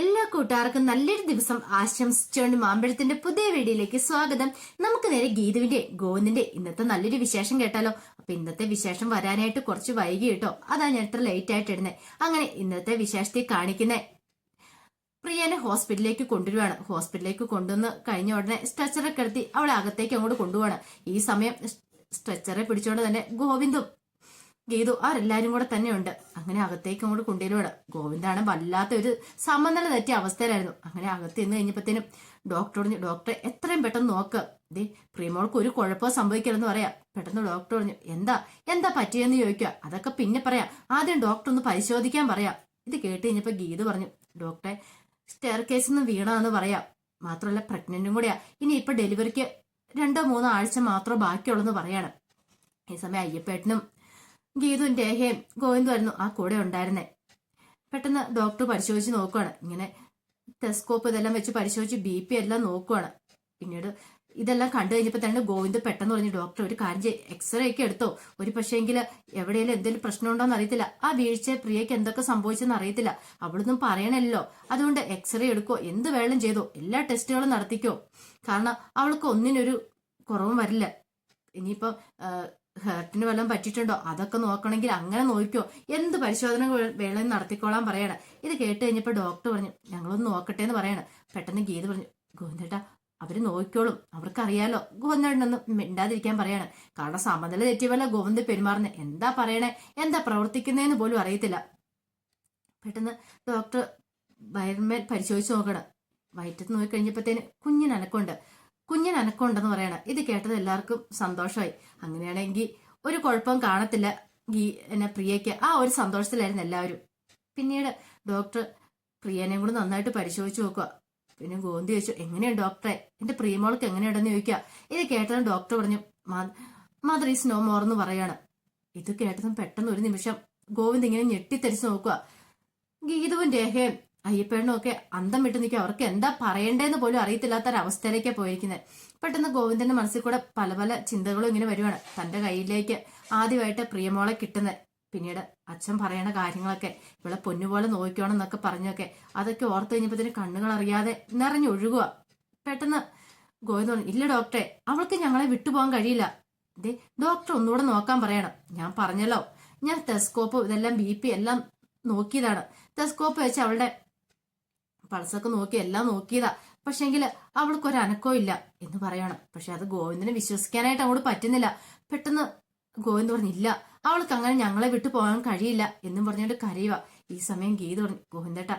എല്ലാ കൂട്ടുകാർക്കും നല്ലൊരു ദിവസം ആശംസിച്ചുകൊണ്ട് മാമ്പഴത്തിന്റെ പുതിയ വീഡിയോയിലേക്ക് സ്വാഗതം. നമുക്ക് നേരെ ഗീതുവിന്റെ ഗോവിന്ദിന്റെ ഇന്നത്തെ നല്ലൊരു വിശേഷം കേട്ടാലോ? അപ്പൊ ഇന്നത്തെ വിശേഷം വരാനായിട്ട് കുറച്ച് വൈകി കേട്ടോ. അതാ ഞാൻ ഇത്ര ലേറ്റ് ആയിട്ട് ഇടുന്നത് അങ്ങനെ ഇന്നത്തെ വിശേഷത്തെ കാണിക്കുന്ന. പ്രിയനെ ഹോസ്പിറ്റലിലേക്ക് കൊണ്ടുവരുവാണ്. ഹോസ്പിറ്റലിലേക്ക് കൊണ്ടുവന്ന് കഴിഞ്ഞ ഉടനെ സ്ട്രെച്ചറെ കിടത്തി അവളെ അകത്തേക്ക് അങ്ങോട്ട് കൊണ്ടുപോവാണ്. ഈ സമയം സ്ട്രെച്ചറെ പിടിച്ചുകൊണ്ട് തന്നെ ഗോവിന്ദും ഗീതു അവരെല്ലാരും കൂടെ തന്നെയുണ്ട്. അങ്ങനെ അകത്തേക്ക് അങ്ങോട്ട് കൊണ്ടുവരുവാണ്. ഗോവിന്ദാണ് വല്ലാത്ത ഒരു സമനില തെറ്റിയ അവസ്ഥയിലായിരുന്നു. അങ്ങനെ അകത്ത് നിന്ന് കഴിഞ്ഞപ്പോഴത്തേനും ഡോക്ടർ ഡോക്ടറെ എത്രയും പെട്ടെന്ന് നോക്ക്. ദേ പ്രിയമോൾക്ക് ഒരു കുഴപ്പമോ സംഭവിക്കരുതെന്ന് പറയാം. പെട്ടെന്ന് ഡോക്ടർ പറഞ്ഞു എന്താ? എന്താ പറ്റിയെന്ന് ചോദിക്കുക. അതൊക്കെ പിന്നെ പറയാം. ആദ്യം ഡോക്ടർ ഒന്ന് പരിശോധിക്കാൻ പറയാം. ഇത് കേട്ട് കഴിഞ്ഞപ്പോ ഗീതു പറഞ്ഞു ഡോക്ടറെ സ്റ്റെയർ കേസിൽ നിന്ന് വീണാന്ന് പറയാം. മാത്രമല്ല പ്രഗ്നന്റും കൂടിയാ. ഇനി ഇപ്പൊ ഡെലിവറിക്ക് രണ്ടോ മൂന്നോ ആഴ്ച മാത്രമേ ബാക്കിയുള്ളൂ എന്ന് പറയാണ്. ഈ സമയം അയ്യപ്പേട്ടനും ഗീതുവും രേഖയും ഗോവിന്ദുമായിരുന്നു ആ കൂടെ ഉണ്ടായിരുന്നേ. പെട്ടെന്ന് ഡോക്ടർ പരിശോധിച്ച് നോക്കുവാണ്. ഇങ്ങനെ ടെസ്കോപ്പ് ഇതെല്ലാം വെച്ച് പരിശോധിച്ച് ബി പി എല്ലാം നോക്കുവാണ്. പിന്നീട് ഇതെല്ലാം കണ്ടു കഴിഞ്ഞപ്പോൾ തന്നെ ഗോവിന്ദ് പെട്ടെന്ന് പറഞ്ഞു ഡോക്ടർ ഒരു കാര്യം എക്സ്റേ ഒക്കെ എടുത്തോ? ഒരു പക്ഷേങ്കിൽ എവിടെയെങ്കിലും എന്തെങ്കിലും പ്രശ്നം ഉണ്ടോന്ന് അറിയത്തില്ല. ആ വീഴ്ച പ്രിയയ്ക്ക് എന്തൊക്കെ സംഭവിച്ചെന്ന് അറിയത്തില്ല. അവളൊന്നും പറയണല്ലോ. അതുകൊണ്ട് എക്സ്റേ എടുക്കോ? എന്ത് വേണം ചെയ്തോ? എല്ലാ ടെസ്റ്റുകളും നടത്തിക്കോ. കാരണം അവൾക്ക് ഒന്നിനൊരു കുറവും വരില്ല. ഇനിയിപ്പോ ഹേർട്ടിന് വല്ലതും പറ്റിയിട്ടുണ്ടോ? അതൊക്കെ നോക്കണമെങ്കിൽ അങ്ങനെ നോക്കിയോ എന്ത് പരിശോധന വേണമെന്ന് നടത്തിക്കോളാൻ പറയണം? ഇത് കേട്ട് കഴിഞ്ഞപ്പോൾ ഡോക്ടർ പറഞ്ഞു ഞങ്ങളൊന്ന് നോക്കട്ടെ എന്ന് പറയണം. പെട്ടെന്ന് ഗീത പറഞ്ഞു ഗോവിന്ദേട്ടാ അവർ നോക്കിക്കോളും. അവർക്കറിയാലോ. ഗോവിന്ദേട്ടനൊന്നും മിണ്ടാതിരിക്കാൻ പറയാണ്. കാരണം സമനില തെറ്റിയവല്ല ഗോവിന്ദ് പെരുമാറുന്നത് എന്താ പറയണേ? എന്താ പ്രവർത്തിക്കുന്നതെന്ന് പോലും അറിയത്തില്ല. പെട്ടെന്ന് ഡോക്ടർ വയറിന്മേൽ പരിശോധിച്ച് നോക്കണം. വയറ്റത്ത് നോക്കി കഴിഞ്ഞപ്പോഴത്തേന് കുഞ്ഞിന് അനക്കമുണ്ട് കുഞ്ഞിന് അനക്കമുണ്ടെന്ന് പറയണം. ഇത് കേട്ടത് എല്ലാവർക്കും സന്തോഷമായി. അങ്ങനെയാണെങ്കിൽ ഒരു കുഴപ്പം കാണത്തില്ല ഗീ എന്നെ പ്രിയയ്ക്ക്. ആ ഒരു സന്തോഷത്തിലായിരുന്നു എല്ലാവരും. പിന്നീട് ഡോക്ടർ പ്രിയനെയും കൂടെ നന്നായിട്ട് പരിശോധിച്ച് നോക്കുക. പിന്നെ ഗോന്തി ചോദിച്ചു എങ്ങനെയാണ് ഡോക്ടറെ? എന്റെ പ്രിയമോൾക്ക് എങ്ങനെയുണ്ടെന്ന് ചോദിക്കുക. ഇത് കേട്ടതും ഡോക്ടർ പറഞ്ഞു മദർ ഈസ് നോ മോർ എന്ന് പറയാണ്. ഇത് കേട്ടതും പെട്ടെന്ന് ഒരു നിമിഷം ഗോവിന്ദ് ഇങ്ങനെ ഞെട്ടിത്തെരിച്ച് നോക്കുക. ഗീതവും രേഖയും അയ്യപ്പേണ്ണും ഒക്കെ അന്തം വിട്ട് നിൽക്കും. അവർക്ക് എന്താ പറയണ്ടേന്ന് പോലും അറിയത്തില്ലാത്ത ഒരു അവസ്ഥയിലേക്കാണ് പോയിരിക്കുന്നത് പെട്ടെന്ന് ഗോവിന്ദന്റെ മനസ്സിൽ കൂടെ പല പല ചിന്തകളും ഇങ്ങനെ വരുവാണ്. തന്റെ കയ്യിലേക്ക് ആദ്യമായിട്ട് പ്രിയമോളെ കിട്ടുന്നത് പിന്നീട് അച്ഛൻ പറയണ കാര്യങ്ങളൊക്കെ ഇവളെ പൊന്നുപോലെ നോക്കിക്കോണം എന്നൊക്കെ പറഞ്ഞൊക്കെ അതൊക്കെ ഓർത്ത് കഴിഞ്ഞപ്പോഴത്തേന് കണ്ണുകൾ അറിയാതെ നിറഞ്ഞൊഴുകുക പെട്ടെന്ന് ഗോവിന്ദ ഇല്ല ഡോക്ടറെ അവൾക്ക് ഞങ്ങളെ വിട്ടുപോകാൻ കഴിയില്ല. ദേ ഡോക്ടർ ഒന്നുകൂടെ നോക്കാൻ പറയണം. ഞാൻ പറഞ്ഞല്ലോ ഞാൻ ടെസ്കോപ്പ് ഇതെല്ലാം ബി പി എല്ലാം നോക്കിയതാണ്. ടെസ്കോപ്പ് വെച്ച് അവളുടെ പൾസൊക്കെ നോക്കി എല്ലാം നോക്കിയതാ. പക്ഷെങ്കിൽ അവൾക്ക് ഒരു അനക്കോ ഇല്ല എന്ന് പറയണം. പക്ഷെ അത് ഗോവിന്ദനെ വിശ്വസിക്കാനായിട്ട് അങ്ങോട്ട് പറ്റുന്നില്ല. പെട്ടെന്ന് ഗോവിന്ദ് പറഞ്ഞില്ല അവൾക്ക് അങ്ങനെ ഞങ്ങളെ വിട്ടു പോകാൻ കഴിയില്ല എന്നും പറഞ്ഞുകൊണ്ട് കരയുക ഈ സമയം ഗീത പറഞ്ഞു ഗോവിന്ദേട്ട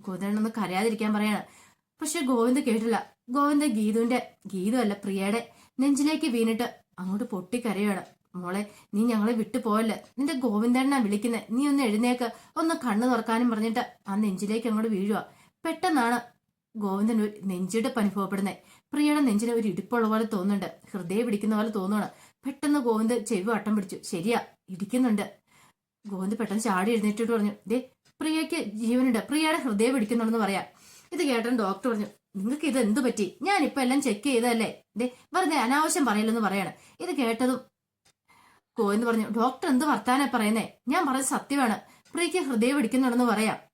ഗോവിന്ദനൊന്ന് കരയാതിരിക്കാൻ പറയാണ്. പക്ഷെ ഗോവിന്ദ് കേട്ടില്ല. ഗോവിന്ദ ഗീതുവിന്റെ ഗീതുവല്ല പ്രിയയുടെ നെഞ്ചിലേക്ക് വീണിട്ട് അങ്ങോട്ട് പൊട്ടിക്കരയാണ് മോളെ നീ ഞങ്ങളെ വിട്ടു പോയല്ലേ നിന്റെ ഗോവിന്ദനാ വിളിക്കുന്നത് നീ ഒന്ന് എഴുന്നേക്ക്. ഒന്ന് കണ്ണു തുറക്കാനും പറഞ്ഞിട്ട് ആ നെഞ്ചിലേക്ക് അങ്ങോട്ട് വീഴുക പെട്ടെന്നാണ് ഗോവിന്ദൻ ഒരു നെഞ്ചിടിപ്പ് അനുഭവപ്പെടുന്നത്. പ്രിയയുടെ നെഞ്ചിന് ഒരു ഇടിപ്പുള്ള പോലെ തോന്നുന്നുണ്ട്. ഹൃദയം പിടിക്കുന്ന പോലെ തോന്നുകയാണ് പെട്ടെന്ന് ഗോവിന്ദ് ചെവി വട്ടം പിടിച്ചു. ശരിയാ ഇടിക്കുന്നുണ്ട്. ഗോവിന്ദ് പെട്ടെന്ന് ചാടി എഴുന്നേറ്റിട്ട് പറഞ്ഞു ദേ പ്രിയയ്ക്ക് ജീവനുണ്ട്. പ്രിയയുടെ ഹൃദയം പിടിക്കുന്നുണ്ടെന്ന് പറയാം. ഇത് കേട്ടൻ ഡോക്ടർ പറഞ്ഞു നിങ്ങൾക്ക് ഇത് എന്തു പറ്റി? ഞാൻ ഇപ്പൊ എല്ലാം ചെക്ക് ചെയ്തല്ലേ ദേ വെറുതെ അനാവശ്യം പറയില്ലെന്ന് പറയാണ്. ഇത് കേട്ടതും ഗോവിന്ദ് പറഞ്ഞു ഡോക്ടർ എന്ത് വർത്താനാ പറയുന്നേ? ഞാൻ പറഞ്ഞ സത്യമാണ്. പ്രിയയ്ക്ക് ഹൃദയം പിടിക്കുന്നുണ്ടെന്ന് പറയാം.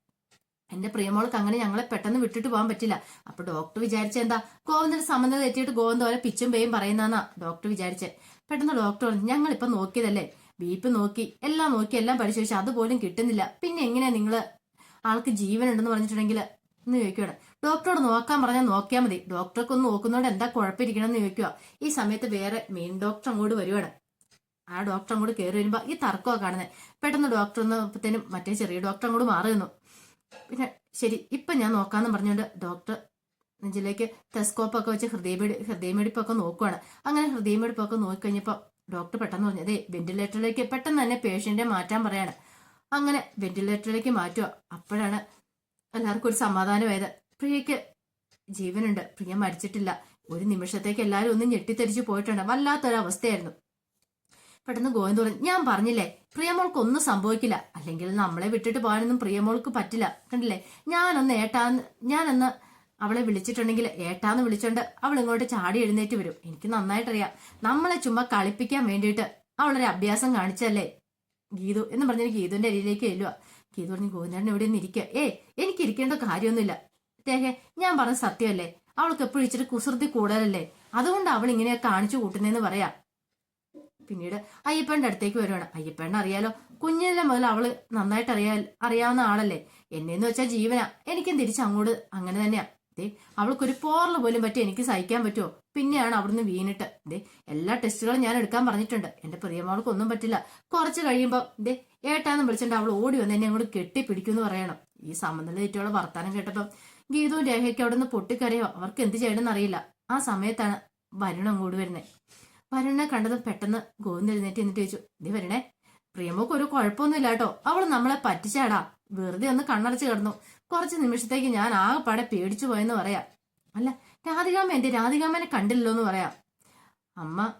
എന്റെ പ്രിയമോൾക്ക് അങ്ങനെ ഞങ്ങളെ പെട്ടെന്ന് വിട്ടിട്ട് പോകാൻ പറ്റില്ല. അപ്പൊ ഡോക്ടർ വിചാരിച്ച എന്താ? ഗോവിന്ദന്റെ സമ്മതം തെറ്റിയിട്ട് ഗോവിന്ദ് പോലെ പിച്ചും പേയും പറയുന്നതെന്നാ ഡോക്ടർ വിചാരിച്ചെ. പെട്ടെന്ന് ഡോക്ടർ പറഞ്ഞു ഞങ്ങൾ ഇപ്പൊ നോക്കിയതല്ലേ? ബീപ്പ് നോക്കി എല്ലാം നോക്കി എല്ലാം പരിശോധിച്ചു അതുപോലും കിട്ടുന്നില്ല. പിന്നെ എങ്ങനെയാ നിങ്ങൾ? ആൾക്ക് ജീവൻ ഉണ്ടെന്ന് പറഞ്ഞിട്ടുണ്ടെങ്കിൽ എന്ന് ചോദിക്കുകയാണ് ഡോക്ടറോട് നോക്കാൻ പറഞ്ഞാൽ നോക്കിയാൽ മതി. ഡോക്ടർക്ക് ഒന്ന് നോക്കുന്നതുകൊണ്ട് എന്താ കുഴപ്പമിരിക്കണം എന്ന് ചോദിക്കുക ഈ സമയത്ത് വേറെ മെയിൻ ഡോക്ടർ അങ്ങോട്ട് വരുവാണ്. ആ ഡോക്ടർ അങ്ങോട്ട് കയറി വരുമ്പോ ഈ തർക്കമാണ് കാണുന്നത് പെട്ടെന്ന് ഡോക്ടർ ഒന്നപ്പത്തേനും മറ്റേ ചെറിയ ഡോക്ടർ അങ്ങോട്ട് മാറി നിന്നു. പിന്നെ ശരി ഇപ്പൊ ഞാൻ നോക്കാന്ന് പറഞ്ഞുകൊണ്ട് ഡോക്ടർ നെഞ്ചിലേക്ക് ടെസ്കോപ്പൊക്കെ വെച്ച് ഹൃദയമിടി ഹൃദയമിടിപ്പൊക്കെ നോക്കുവാണ്. അങ്ങനെ ഹൃദയമിടിപ്പൊക്കെ നോക്കിക്കഴിഞ്ഞപ്പോൾ ഡോക്ടർ പെട്ടെന്ന് പറഞ്ഞു അതെ വെന്റിലേറ്ററിലേക്ക് പെട്ടെന്ന് തന്നെ പേഷ്യന്റിനെ മാറ്റാൻ പറയാണ്. അങ്ങനെ വെന്റിലേറ്ററിലേക്ക് മാറ്റുക അപ്പോഴാണ് എല്ലാവർക്കും ഒരു സമാധാനമായത്. പ്രിയയ്ക്ക് ജീവനുണ്ട്. പ്രിയ മരിച്ചിട്ടില്ല. ഒരു നിമിഷത്തേക്ക് എല്ലാവരും ഒന്ന് ഞെട്ടിത്തെരിച്ച് പോയിട്ടുണ്ട്. വല്ലാത്തൊരവസ്ഥയായിരുന്നു. പെട്ടെന്ന് ഗോവിന്ദ് പറഞ്ഞു ഞാൻ പറഞ്ഞില്ലേ പ്രിയമോൾക്ക് ഒന്നും സംഭവിക്കില്ല. അല്ലെങ്കിൽ നമ്മളെ വിട്ടിട്ട് പോകാനൊന്നും പ്രിയമോൾക്ക് പറ്റില്ല. കണ്ടില്ലേ? ഞാനൊന്ന് ഏട്ടാന്ന് ഞാനൊന്ന് അവളെ വിളിച്ചിട്ടുണ്ടെങ്കിൽ ഏട്ടാന്ന് വിളിച്ചോണ്ട് അവൾ ഇങ്ങോട്ട് ചാടി എഴുന്നേറ്റ് വരും. എനിക്ക് നന്നായിട്ടറിയാം. നമ്മളെ ചുമ്മാ കളിപ്പിക്കാൻ വേണ്ടിയിട്ട് അവളൊരു അഭ്യാസം കാണിച്ചല്ലേ ഗീതു എന്ന് പറഞ്ഞ ഗീതുവിന്റെ അരിയിലേക്ക് എല്ലുക ഗീതു പറഞ്ഞു ഗോവിന്ദൻ ഇവിടെ നിന്ന് ഇരിക്കുക ഏ എനിക്ക് ഇരിക്കേണ്ട കാര്യമൊന്നുമില്ല. അദ്ദേഹം ഞാൻ പറഞ്ഞ സത്യമല്ലേ? അവൾക്ക് എപ്പോഴും ഇച്ചിരി കുസൃതി കൂടുതലല്ലേ? അതുകൊണ്ട് അവൾ ഇങ്ങനെയൊക്കെ കാണിച്ചു കൂട്ടുന്നതെന്ന് പറയാം. പിന്നീട് അയ്യപ്പന്റെ അടുത്തേക്ക് വരുവാണ്. അയ്യപ്പണ്ണ അറിയാലോ. കുഞ്ഞിനെ മുതൽ അവൾ നന്നായിട്ട് അറിയാ അറിയാവുന്ന ആളല്ലേ. എന്നെന്ന് വെച്ചാൽ ജീവനാ. എനിക്കും തിരിച്ച് അങ്ങോട്ട് അങ്ങനെ തന്നെയാ. ദേ അവൾക്കൊരു പോറൽ പോലും പറ്റി എനിക്ക് സഹിക്കാൻ പറ്റുമോ പിന്നെയാണ് അവിടുന്ന് വീണിട്ട്. ദേ എല്ലാ ടെസ്റ്റുകളും ഞാൻ എടുക്കാൻ പറഞ്ഞിട്ടുണ്ട്. എന്റെ പ്രിയമോൾക്ക് ഒന്നും പറ്റില്ല. കുറച്ച് കഴിയുമ്പോൾ ദേ ഏട്ടാന്ന് വിളിച്ചിട്ട് അവൾ ഓടി വന്ന് എന്നെ അങ്ങോട്ട് കെട്ടിപ്പിടിക്കുമെന്ന് പറയണം. ഈ സമനില തെറ്റുള്ള വർത്താനം കേട്ടപ്പം ഗീതവും രേഖയ്ക്ക് അവിടെ നിന്ന് അവർക്ക് എന്ത് ചെയ്യണമെന്ന് അറിയില്ല ആ സമയത്താണ് വരുണം അങ്ങോട്ട് വരുന്നത് വരുണിനെ കണ്ടതും പെട്ടെന്ന് ഗോവിന്ദ് എഴുന്നേറ്റ് എന്നിട്ട് ചോദിച്ചു നീ വരണേ പ്രിയമോക്ക് ഒരു കുഴപ്പമൊന്നുമില്ല കേട്ടോ. അവൾ നമ്മളെ പറ്റിച്ചാടാ. വെറുതെ ഒന്ന് കണ്ണടച്ച് കിടന്നു. കുറച്ച് നിമിഷത്തേക്ക് ഞാൻ ആകെപ്പാടെ പേടിച്ചു പോയെന്ന് പറയാം. അല്ല രാധികാമ്മ എന്റെ രാധികാമ്മനെ കണ്ടില്ലല്ലോ എന്ന് പറയാം. അമ്മ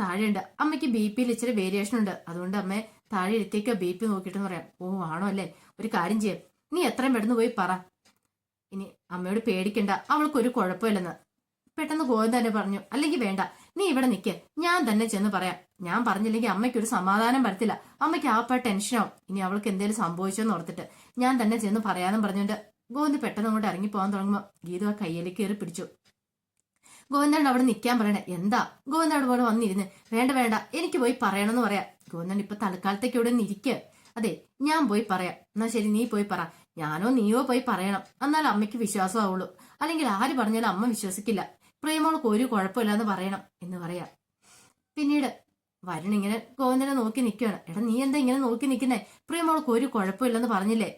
താഴെയുണ്ട്. അമ്മയ്ക്ക് ബി പിയിൽ ഇച്ചിരി വേരിയേഷൻ ഉണ്ട്. അതുകൊണ്ട് അമ്മയെ താഴെ ഇരുത്തേക്കോ ബി പി നോക്കിയിട്ടെന്ന് പറയാം. ഓ ആണോ അല്ലേ? ഒരു കാര്യം ചെയ്യാം. നീ എത്രയും പെട്ടെന്ന് പോയി പറ. ഇനി അമ്മയോട് പേടിക്കണ്ട. അവൾക്കൊരു കുഴപ്പമില്ലെന്ന്. പെട്ടെന്ന് ഗോവിന്ദ തന്നെ പറഞ്ഞു അല്ലെങ്കിൽ വേണ്ട. നീ ഇവിടെ നിൽക്ക് ഞാൻ തന്നെ ചെന്ന് പറയാം. ഞാൻ പറഞ്ഞില്ലെങ്കിൽ അമ്മയ്ക്ക് ഒരു സമാധാനം വരത്തില്ല. അമ്മയ്ക്ക് ആപ്പാ ടെൻഷനാവും ഇനി അവൾക്ക് എന്തെങ്കിലും സംഭവിച്ചോന്ന് ഓർത്തിട്ട് ഞാൻ തന്നെ ചെന്ന് പറയാനും പറഞ്ഞുകൊണ്ട് ഗോവിന്ദ് പെട്ടെന്ന് അങ്ങോട്ട് ഇറങ്ങി പോകാൻ തുടങ്ങുമ്പോൾ ഗീതു ആ കയ്യിലേക്ക് കയറി പിടിച്ചു. ഗോവിന്ദൻ അവിടെ നിൽക്കാൻ പറയണേ. എന്താ? ഗോവിന്ദൻ അവിടെ പോലെ വന്നിരുന്ന്. വേണ്ട വേണ്ട. എനിക്ക് പോയി പറയണമെന്ന് പറയാം. ഗോവിന്ദൻ ഇപ്പൊ തൽക്കാലത്തേക്ക് ഇവിടെ നിന്ന് ഇരിക്കുക അതെ ഞാൻ പോയി പറയാം. എന്നാ ശരി നീ പോയി പറ. ഞാനോ നീയോ പോയി പറയണം. എന്നാൽ അമ്മയ്ക്ക് വിശ്വാസമാവുള്ളൂ. അല്ലെങ്കിൽ ആര് പറഞ്ഞാലും അമ്മ വിശ്വസിക്കില്ല. പ്രേമോൾക്ക് ഒരു കുഴപ്പമില്ല എന്ന് പറയണം എന്ന് പറയാം. പിന്നീട് വരുൺ ഇങ്ങനെ ഗോവിന്ദനെ നോക്കി നിൽക്കുകയാണ് എടാ നീ എന്താ ഇങ്ങനെ നോക്കി നിൽക്കുന്നേ പ്രിയമോൾക്ക് ഒരു കുഴപ്പമില്ലെന്ന് പറഞ്ഞില്ലേ?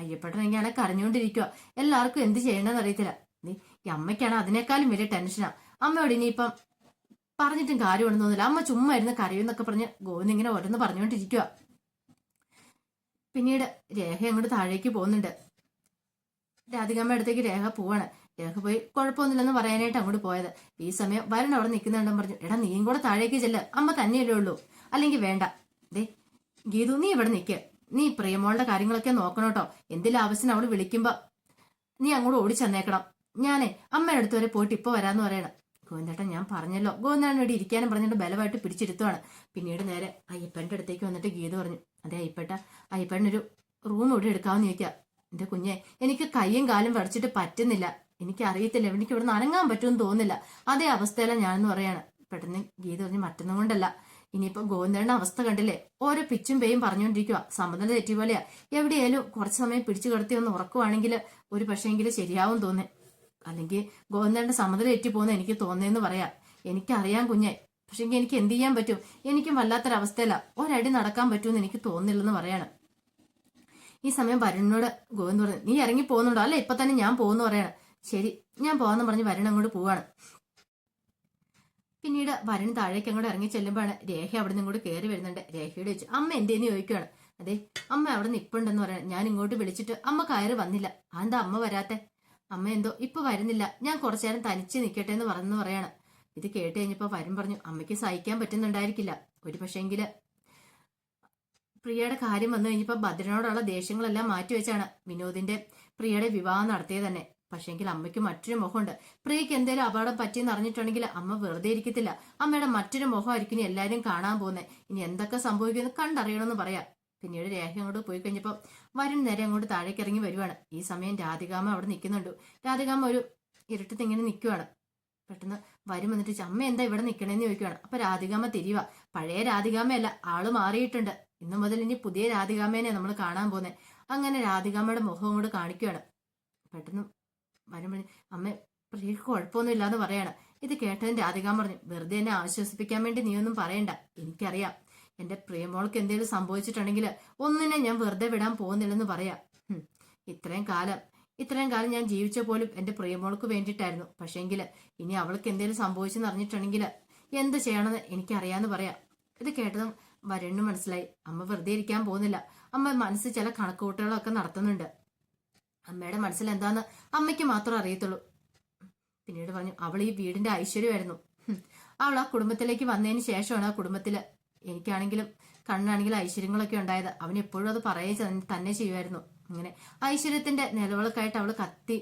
അയ്യപ്പെട്ടനെങ്കിൽ അയാളെ കരഞ്ഞുകൊണ്ടിരിക്കുക എല്ലാവർക്കും എന്ത് ചെയ്യണമെന്ന് അറിയത്തില്ല. നീ ഈ അമ്മയ്ക്കാണ് അതിനേക്കാളും വലിയ ടെൻഷനാ. അമ്മയോട് ഇനിയിപ്പം പറഞ്ഞിട്ടും കാര്യമുണ്ടെന്ന് തോന്നില്ല അമ്മ ചുമ്മാ ഇരുന്ന് കരയുന്നൊക്കെ പറഞ്ഞ് ഗോവിന്ദ് ഇങ്ങനെ ഓരോന്ന് പറഞ്ഞുകൊണ്ടിരിക്കുക പിന്നീട് രേഖ അങ്ങോട്ട് താഴേക്ക് പോകുന്നുണ്ട്. രാധികമ്മ അടുത്തേക്ക് രേഖ പോവാണ്. രേഖ പോയി കുഴപ്പമൊന്നുമില്ലെന്ന് പറയാനായിട്ട് അങ്ങോട്ട് പോയത്. ഈ സമയം വരൻ അവിടെ നിൽക്കുന്നുണ്ടെന്ന് പറഞ്ഞു. എടാ നീയും കൂടെ താഴേക്ക് ചെല്ല്. അമ്മ തന്നെയല്ലേ ഉള്ളൂ. അല്ലെങ്കിൽ വേണ്ട. ദേ ഗീതു നീ ഇവിടെ നിൽക്ക് നീ പ്രിയമോളുടെ കാര്യങ്ങളൊക്കെ നോക്കണം കേട്ടോ. എന്തെങ്കിലും ആവശ്യത്തിന് അവൾ വിളിക്കുമ്പോൾ നീ അങ്ങോട്ട് ഓടി ചെന്നേക്കണം. ഞാനേ അമ്മയുടെ അടുത്ത് വരെ പോയിട്ട് ഇപ്പൊ വരാന്ന് പറയണം. ഗോവിന്ദേട്ടൻ ഞാൻ പറഞ്ഞല്ലോ. ഗോവിന്ദാൻ ഇവിടെ ഇരിക്കാനും പറഞ്ഞിട്ട് ബലമായിട്ട് പിടിച്ചിരുത്തുവാണ്. പിന്നീട് നേരെ അയ്യപ്പന്റെ അടുത്തേക്ക് വന്നിട്ട് ഗീത പറഞ്ഞു അതെ അയ്യപ്പേട്ട അയ്യപ്പേട്ടനൊരു റൂം ഇവിടെ എടുക്കാമെന്ന് ചോദിക്കാം. എന്റെ കുഞ്ഞെ എനിക്ക് കയ്യും കാലും വടച്ചിട്ട് പറ്റുന്നില്ല. എനിക്ക് അറിയത്തില്ല എനിക്ക് ഇവിടെ അനങ്ങാൻ പറ്റുമെന്ന് തോന്നില്ല അതേ അവസ്ഥയിലാണ് ഞാനെന്ന് പറയാണ്. പെട്ടെന്ന് ഗീത പറഞ്ഞ് മറ്റൊന്നും കൊണ്ടല്ല. ഇനിയിപ്പോ ഗോവിന്ദന്റെ അവസ്ഥ കണ്ടില്ലേ? ഓരോ പിച്ചും പേയും പറഞ്ഞുകൊണ്ടിരിക്കുക സമ്മതം തെറ്റി പോലെയാ. എവിടെയായാലും കുറച്ച് സമയം പിടിച്ചു കിടത്തി ഒന്ന് ഉറക്കുവാണെങ്കിൽ ഒരു പക്ഷേങ്കിൽ ശരിയാവും തോന്നേ. അല്ലെങ്കിൽ ഗോവിന്ദന്റെ സമ്മതം തെറ്റി പോകുന്ന എനിക്ക് തോന്നേന്ന് പറയാം. എനിക്കറിയാം കുഞ്ഞെ. പക്ഷെ എനിക്ക് എന്ത് ചെയ്യാൻ പറ്റും? എനിക്കും വല്ലാത്തൊരവസ്ഥയില. ഒരടി നടക്കാൻ പറ്റുമെന്ന് എനിക്ക് തോന്നുന്നില്ലെന്ന് പറയാണ്. ഈ സമയം വരുണിനോട് ഗോവിന്ദ് പറഞ്ഞു നീ ഇറങ്ങി പോകുന്നുണ്ടോ? അല്ല ഇപ്പൊ തന്നെ ഞാൻ പോകുന്നു പറയാണ്. ശരി ഞാൻ പോവാന്ന് പറഞ്ഞ് വരുൺ അങ്ങോട്ട് പോവാണ്. പിന്നീട് വരുൺ താഴേക്ക് അങ്ങോട്ട് ഇറങ്ങി ചെല്ലുമ്പോഴാണ് രേഖ അവിടെ നിന്ന് ഇങ്ങോട്ട് കയറി വരുന്നുണ്ട്. രേഖയോട് ചോദിച്ചു അമ്മ എന്തേന്ന് ചോദിക്കുകയാണ് അതെ അമ്മ അവിടെ നിപ്പുണ്ടെന്ന് പറയണം. ഞാൻ ഇങ്ങോട്ട് വിളിച്ചിട്ട് അമ്മ കയറി വന്നില്ല. അതെന്താ അമ്മ വരാത്തെ? അമ്മ എന്തോ ഇപ്പൊ വരുന്നില്ല. ഞാൻ കുറച്ചു നേരം തനിച്ച് നിൽക്കട്ടെ എന്ന് പറഞ്ഞു പറയാണ്. ഇത് കേട്ട് കഴിഞ്ഞപ്പോൾ വരും പറഞ്ഞു അമ്മയ്ക്ക് സഹിക്കാൻ പറ്റുന്നുണ്ടായിരിക്കില്ല. ഒരു പക്ഷേങ്കിൽ പ്രിയയുടെ കാര്യം വന്നു കഴിഞ്ഞപ്പോ ഭദ്രനോടുള്ള ദേഷ്യങ്ങളെല്ലാം മാറ്റിവെച്ചാണ് വിനോദിന്റെ പ്രിയയുടെ വിവാഹം നടത്തിയത് തന്നെ. പക്ഷേങ്കിൽ അമ്മയ്ക്ക് മറ്റൊരു മുഖമുണ്ട് പ്രിയയ്ക്ക് എന്തേലും അപകടം പറ്റിയെന്ന് അറിഞ്ഞിട്ടുണ്ടെങ്കിൽ അമ്മ വെറുതെ ഇരിക്കത്തില്ല. അമ്മയുടെ മറ്റൊരു മുഖമായിരിക്കും ഇനി എല്ലാവരും കാണാൻ പോകുന്നത് ഇനി എന്തൊക്കെ സംഭവിക്കുമെന്ന് കണ്ടറിയണമെന്ന് പറയാം. പിന്നീട് രേഖ അങ്ങോട്ട് പോയി കഴിഞ്ഞപ്പോൾ വരുൺ നേരെ അങ്ങോട്ട് താഴേക്ക് ഇറങ്ങി വരുവാണ്. ഈ സമയം രാധികാമ അവിടെ നിൽക്കുന്നുണ്ട്. രാധികാമ ഒരു ഇരുട്ടത്ത് ഇങ്ങനെ നിൽക്കുവാണ്. പെട്ടെന്ന് വരും വന്നിട്ട് അമ്മ എന്താ ഇവിടെ നിൽക്കണേന്ന് ചോദിക്കുവാണ്. അപ്പൊ രാധികാമ്മ തിരിയുക പഴയ രാധികാമയല്ല ആൾ മാറിയിട്ടുണ്ട്. ഇന്നു മുതൽ ഇനി പുതിയ രാധികാമ്മേനെ നമ്മൾ കാണാൻ പോകുന്നത് അങ്ങനെ രാധികാമ്മയുടെ മുഖം അങ്ങോട്ട് കാണിക്കുകയാണ് പെട്ടെന്ന് വരും പറഞ്ഞു അമ്മ പ്രിയക്ക് കുഴപ്പമൊന്നും ഇല്ലാന്ന് പറയാണ്. ഇത് കേട്ടതിന് രാധിക പറഞ്ഞു വെറുതെ എന്നെ ആശ്വസിപ്പിക്കാൻ വേണ്ടി നീയൊന്നും പറയണ്ട. എനിക്കറിയാം. എന്റെ പ്രിയമോൾക്ക് എന്തെങ്കിലും സംഭവിച്ചിട്ടുണ്ടെങ്കിൽ ഒന്നിനെ ഞാൻ വെറുതെ വിടാൻ പോകുന്നില്ലെന്ന് പറയാം. ഇത്രയും കാലം ഇത്രയും കാലം ഞാൻ ജീവിച്ച പോലും എന്റെ പ്രിയമോൾക്ക് വേണ്ടിയിട്ടായിരുന്നു. പക്ഷേങ്കിൽ ഇനി അവൾക്ക് എന്തെങ്കിലും സംഭവിച്ചെന്ന് അറിഞ്ഞിട്ടുണ്ടെങ്കിൽ എന്ത് ചെയ്യണമെന്ന് എനിക്കറിയാന്ന് പറയാം. ഇത് കേട്ടതും വരണ്ണു മനസ്സിലായി. അമ്മ വെറുതെ ഇരിക്കാൻ പോകുന്നില്ല. അമ്മ മനസ്സിൽ ചില കണക്കുകൂട്ടുകളൊക്കെ നടത്തുന്നുണ്ട്. അമ്മയുടെ മനസ്സിൽ എന്താന്ന് അമ്മയ്ക്ക് മാത്രം അറിയത്തുള്ളൂ. പിന്നീട് പറഞ്ഞു അവൾ ഈ വീടിന്റെ ഐശ്വര്യമായിരുന്നു. അവൾ ആ കുടുംബത്തിലേക്ക് വന്നതിന് ശേഷമാണ് ആ കുടുംബത്തിൽ എനിക്കാണെങ്കിലും കണ്ണാണെങ്കിലും ഐശ്വര്യങ്ങളൊക്കെ ഉണ്ടായത്. അവൻ എപ്പോഴും അത് പറയുക തന്നെ ചെയ്യുമായിരുന്നു. ഇങ്ങനെ ഐശ്വര്യത്തിന്റെ നിലവിളക്കായിട്ട് അവൾ കത്തി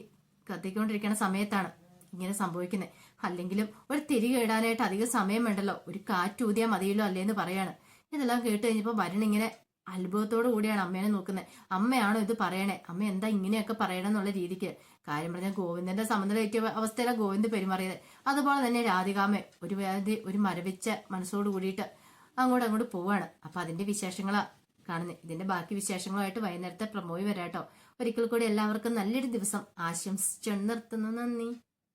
കത്തിക്കൊണ്ടിരിക്കുന്ന സമയത്താണ് ഇങ്ങനെ സംഭവിക്കുന്നത് അല്ലെങ്കിലും ഒരു തിരികെ ഇടാനായിട്ട് അധികം സമയം വേണ്ടല്ലോ. ഒരു കാറ്റൂതിയാ മതിയല്ലോ അല്ലേന്ന് പറയാണ്. ഇതെല്ലാം കേട്ട് കഴിഞ്ഞപ്പോൾ വരുൺ ഇങ്ങനെ അത്ഭുതത്തോടു കൂടിയാണ് അമ്മേനെ നോക്കുന്നത്. അമ്മയാണോ ഇത് പറയണേ? അമ്മ എന്താ ഇങ്ങനെയൊക്കെ പറയണം എന്നുള്ള രീതിക്ക്. കാര്യം പറഞ്ഞാൽ ഗോവിന്ദന്റെ സമനിലയ്ക്ക് അവസ്ഥയിലാണ് ഗോവിന്ദ് പെരുമാറിയത്. അതുപോലെ തന്നെ രാധികാമ്മ ഒരു വ്യാധി ഒരു മരവിച്ച മനസ്സോട് കൂടിയിട്ട് അങ്ങോട്ട് അങ്ങോട്ട് പോവാണ്. അപ്പൊ അതിന്റെ വിശേഷങ്ങളാ കാണുന്നത് ഇതിന്റെ ബാക്കി വിശേഷങ്ങളുമായിട്ട് വൈകുന്നേരത്തെ പ്രമോയി വരാട്ടോ. ഒരിക്കൽ കൂടി എല്ലാവർക്കും നല്ലൊരു ദിവസം. ആശംസിച്ചു നിർത്തുന്നു. നന്ദി.